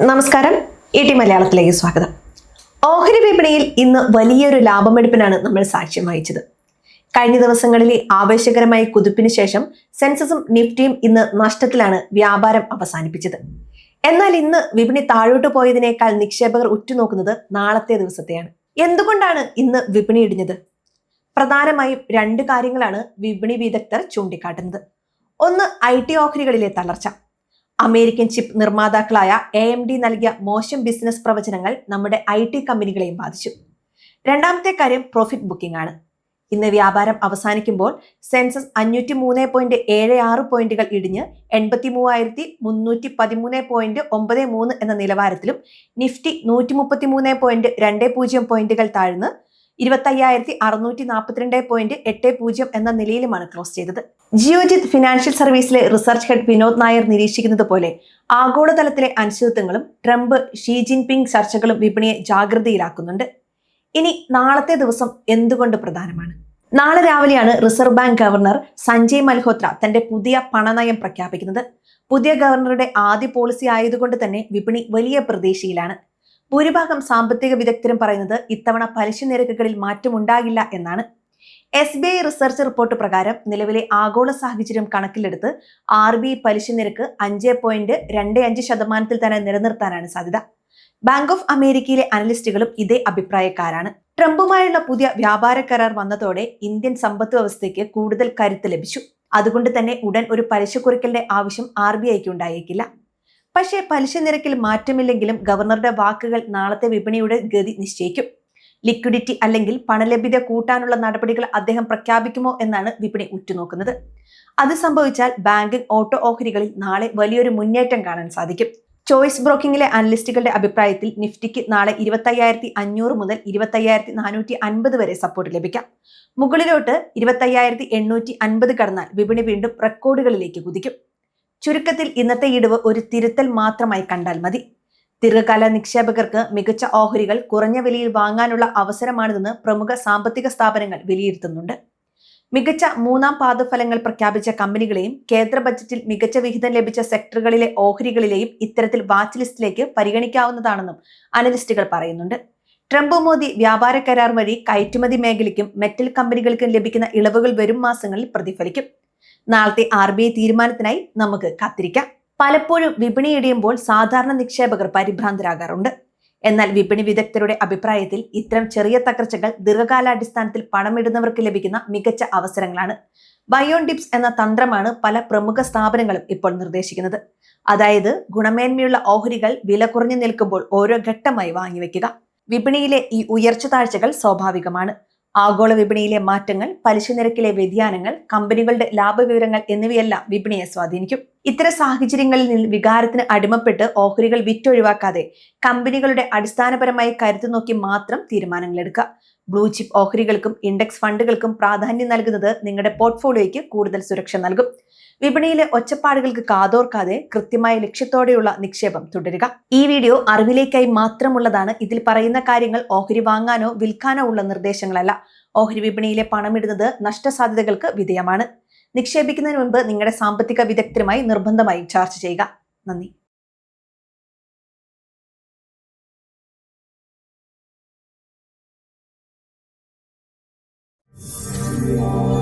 നമസ്കാരം. E T മലയാളത്തിലേക്ക് സ്വാഗതം. ഓഹരി വിപണിയിൽ ഇന്ന് വലിയൊരു ലാഭമെടുപ്പിനാണ് നമ്മൾ സാക്ഷ്യം വഹിച്ചത്. കഴിഞ്ഞ ദിവസങ്ങളിലെ ആവേശകരമായ കുതിപ്പിന് ശേഷം സെൻസസും നിഫ്റ്റിയും ഇന്ന് നഷ്ടത്തിലാണ് വ്യാപാരം അവസാനിപ്പിച്ചത്. എന്നാൽ ഇന്ന് വിപണി താഴോട്ട് പോയതിനേക്കാൾ നിക്ഷേപകർ ഉറ്റുനോക്കുന്നത് നാളത്തെ ദിവസത്തെയാണ്. എന്തുകൊണ്ടാണ് ഇന്ന് വിപണി ഇടിഞ്ഞത്? പ്രധാനമായും രണ്ട് കാര്യങ്ങളാണ് വിപണി വിദഗ്ധർ ചൂണ്ടിക്കാട്ടുന്നത്. ഒന്ന് ഐ ടി ഓഹരികളിലെ തളർച്ച. അമേരിക്കൻ ചിപ്പ് നിർമ്മാതാക്കളായ എ എം ഡി നൽകിയ മോശം ബിസിനസ് പ്രവചനങ്ങൾ നമ്മുടെ ഐ ടി കമ്പനികളെയും ബാധിച്ചു. രണ്ടാമത്തെ കാര്യം പ്രോഫിറ്റ് ബുക്കിംഗ് ആണ്. ഇന്ന് വ്യാപാരം അവസാനിക്കുമ്പോൾ സെൻസസ് അഞ്ഞൂറ്റി മൂന്ന് പോയിന്റ് ഏഴ് ആറ് പോയിന്റുകൾ ഇടിഞ്ഞ് എൺപത്തി മൂവായിരത്തി മുന്നൂറ്റി പതിമൂന്ന് പോയിന്റ് ഒമ്പത് മൂന്ന് എന്ന നിലവാരത്തിലും നിഫ്റ്റി നൂറ്റി മുപ്പത്തി മൂന്ന് പോയിന്റ് രണ്ട് പൂജ്യം പോയിന്റുകൾ താഴ്ന്ന് ഇരുപത്തയ്യായിരത്തി അറുന്നൂറ്റി നാൽപ്പത്തിരണ്ട് പോയിന്റ് എട്ട് പൂജ്യം എന്ന നിലയിലുമാണ് ക്ലോസ് ചെയ്തത്. ജിയോജിത് ഫിനാൻഷ്യൽ സർവീസിലെ റിസർച്ച് ഹെഡ് വിനോദ് നായർ നിരീക്ഷിക്കുന്നത് പോലെ ആഗോളതലത്തിലെ അനിശ്ചിതത്വങ്ങളും ട്രംപ് ഷീ ജിൻപിങ് ചർച്ചകളും വിപണിയെ ജാഗ്രതയിലാക്കുന്നുണ്ട്. ഇനി നാളത്തെ ദിവസം എന്തുകൊണ്ട് പ്രധാനമാണ്? നാളെ രാവിലെയാണ് reserve bank governor Sanjay Malhotra തന്റെ പുതിയ പണനയം പ്രഖ്യാപിക്കുന്നത്. പുതിയ ഗവർണറുടെ ആദ്യ പോളിസി ആയതുകൊണ്ട് തന്നെ വിപണി വലിയ പ്രതീക്ഷയിലാണ്. ഭൂരിഭാഗം സാമ്പത്തിക വിദഗ്ധരും പറയുന്നത് ഇത്തവണ പലിശ നിരക്കുകളിൽ മാറ്റമുണ്ടാകില്ല എന്നാണ്. S B I research report പ്രകാരം നിലവിലെ ആഗോള സാഹചര്യം കണക്കിലെടുത്ത് ആർ ബി ഐ പലിശ നിരക്ക് അഞ്ച് പോയിന്റ് രണ്ട് അഞ്ച് ശതമാനത്തിൽ തന്നെ നിലനിർത്താനാണ് സാധ്യത. ബാങ്ക് ഓഫ് അമേരിക്കയിലെ അനലിസ്റ്റുകളും ഇതേ അഭിപ്രായക്കാരാണ്. ട്രംപുമായുള്ള പുതിയ വ്യാപാര കരാർ വന്നതോടെ ഇന്ത്യൻ സമ്പദ് വ്യവസ്ഥയ്ക്ക് കൂടുതൽ കരുത്ത് ലഭിച്ചു. അതുകൊണ്ട് തന്നെ ഉടൻ ഒരു പലിശ കുറയ്ക്കലിന്റെ ആവശ്യം ആർ ബി ഐക്ക് ഉണ്ടായേക്കില്ല. പക്ഷേ പലിശ നിരക്കിൽ മാറ്റമില്ലെങ്കിലും ഗവർണറുടെ വാക്കുകൾ നാളത്തെ വിപണിയുടെ ഗതി നിശ്ചയിക്കും. ലിക്വിഡിറ്റി അല്ലെങ്കിൽ പണലഭ്യത കൂട്ടാനുള്ള നടപടികൾ അദ്ദേഹം പ്രഖ്യാപിക്കുമോ എന്നാണ് വിപണി ഉറ്റുനോക്കുന്നത്. അത് സംഭവിച്ചാൽ ബാങ്കിംഗ് ഓട്ടോ ഓഹരികളിൽ നാളെ വലിയൊരു മുന്നേറ്റം കാണാൻ സാധിക്കും. ചോയ്സ് ബ്രോക്കിംഗിലെ അനലിസ്റ്റുകളുടെ അഭിപ്രായത്തിൽ നിഫ്റ്റിക്ക് നാളെ ഇരുപത്തയ്യായിരത്തി അഞ്ഞൂറ് മുതൽ ഇരുപത്തയ്യായിരത്തി നാനൂറ്റി അൻപത് വരെ സപ്പോർട്ട് ലഭിക്കാം. മുകളിലോട്ട് ഇരുപത്തയ്യായിരത്തി എണ്ണൂറ്റി അൻപത് കടന്നാൽ വിപണി വീണ്ടും റെക്കോർഡുകളിലേക്ക് കുതിക്കും. ചുരുക്കത്തിൽ ഇന്നത്തെ ഇടിവ് ഒരു തിരുത്തൽ മാത്രമായി കണ്ടാൽ മതി. ദീർഘകാല നിക്ഷേപകർക്ക് മികച്ച ഓഹരികൾ കുറഞ്ഞ വിലയിൽ വാങ്ങാനുള്ള അവസരമാണിതെന്ന് പ്രമുഖ സാമ്പത്തിക സ്ഥാപനങ്ങൾ വിലയിരുത്തുന്നുണ്ട്. മികച്ച മൂന്നാം പാദഫലങ്ങൾ പ്രഖ്യാപിച്ച കമ്പനികളെയും കേന്ദ്ര ബജറ്റിൽ മികച്ച വിഹിതം ലഭിച്ച സെക്ടറുകളിലെ ഓഹരികളിലെയും ഇത്തരത്തിൽ വാച്ച് ലിസ്റ്റിലേക്ക് പരിഗണിക്കാവുന്നതാണെന്നും അനലിസ്റ്റുകൾ പറയുന്നുണ്ട്. ട്രംപ് മോദി വ്യാപാര കരാർ വഴി കയറ്റുമതി മേഖലയ്ക്കും മെറ്റൽ കമ്പനികൾക്കും ലഭിക്കുന്ന ഇളവുകൾ വരും മാസങ്ങളിൽ പ്രതിഫലിക്കും. നാളത്തെ ആർ ബി ഐ തീരുമാനത്തിനായി നമുക്ക് കാത്തിരിക്കാം. പലപ്പോഴും വിപണി ഇടിയുമ്പോൾ സാധാരണ നിക്ഷേപകർ പരിഭ്രാന്തരാകാറുണ്ട്. എന്നാൽ വിപണി വിദഗ്ധരുടെ അഭിപ്രായത്തിൽ ഇത്തരം ചെറിയ തകർച്ചകൾ ദീർഘകാലാടിസ്ഥാനത്തിൽ പണമിടുന്നവർക്ക് ലഭിക്കുന്ന മികച്ച അവസരങ്ങളാണ്. ബയോൺ ഡിപ്സ് എന്ന തന്ത്രമാണ് പല പ്രമുഖ സ്ഥാപനങ്ങളും ഇപ്പോൾ നിർദ്ദേശിക്കുന്നത്. അതായത് ഗുണമേന്മയുള്ള ഓഹരികൾ വില കുറഞ്ഞു നിൽക്കുമ്പോൾ ഓരോ ഘട്ടമായി വാങ്ങിവെക്കുക. വിപണിയിലെ ഈ ഉയർച്ച താഴ്ചകൾ സ്വാഭാവികമാണ്. ആഗോള വിപണിയിലെ മാറ്റങ്ങൾ പലിശ നിരക്കിലെ വ്യതിയാനങ്ങൾ കമ്പനികളുടെ ലാഭവിവരങ്ങൾ എന്നിവയെല്ലാം വിപണിയെ സ്വാധീനിക്കും. ഇത്തരം സാഹചര്യങ്ങളിൽ നിന്ന് വികാരത്തിന് അടിമപ്പെട്ട് ഓഹരികൾ വിറ്റൊഴിവാക്കാതെ കമ്പനികളുടെ അടിസ്ഥാനപരമായി കരുത്തു നോക്കി മാത്രം തീരുമാനങ്ങൾ എടുക്കുക ബ്ലൂ ചിപ്പ് ഓഹരികൾക്കും ഇൻഡെക്സ് ഫണ്ടുകൾക്കും പ്രാധാന്യം നൽകുന്നത് നിങ്ങളുടെ പോർട്ട്ഫോളിയോയ്ക്ക് കൂടുതൽ സുരക്ഷ നൽകും. വിപണിയിലെ ഒച്ചപ്പാടുകൾക്ക് കാതോർക്കാതെ കൃത്യമായ ലക്ഷ്യത്തോടെയുള്ള നിക്ഷേപം തുടരുക. ഈ വീഡിയോ അറിവിലേക്കായി മാത്രമുള്ളതാണ്. ഇതിൽ പറയുന്ന കാര്യങ്ങൾ ഓഹരി വാങ്ങാനോ വിൽക്കാനോ ഉള്ള നിർദ്ദേശങ്ങളല്ല. ഓഹരി വിപണിയിലെ പണമിടുന്നത് നഷ്ടസാധ്യതകൾക്ക് വിധേയമാണ്. നിക്ഷേപിക്കുന്നതിന് മുൻപ് നിങ്ങളുടെ സാമ്പത്തിക വിദഗ്ധരുമായി നിർബന്ധമായും ചർച്ച ചെയ്യുക. നന്ദി. Yeah.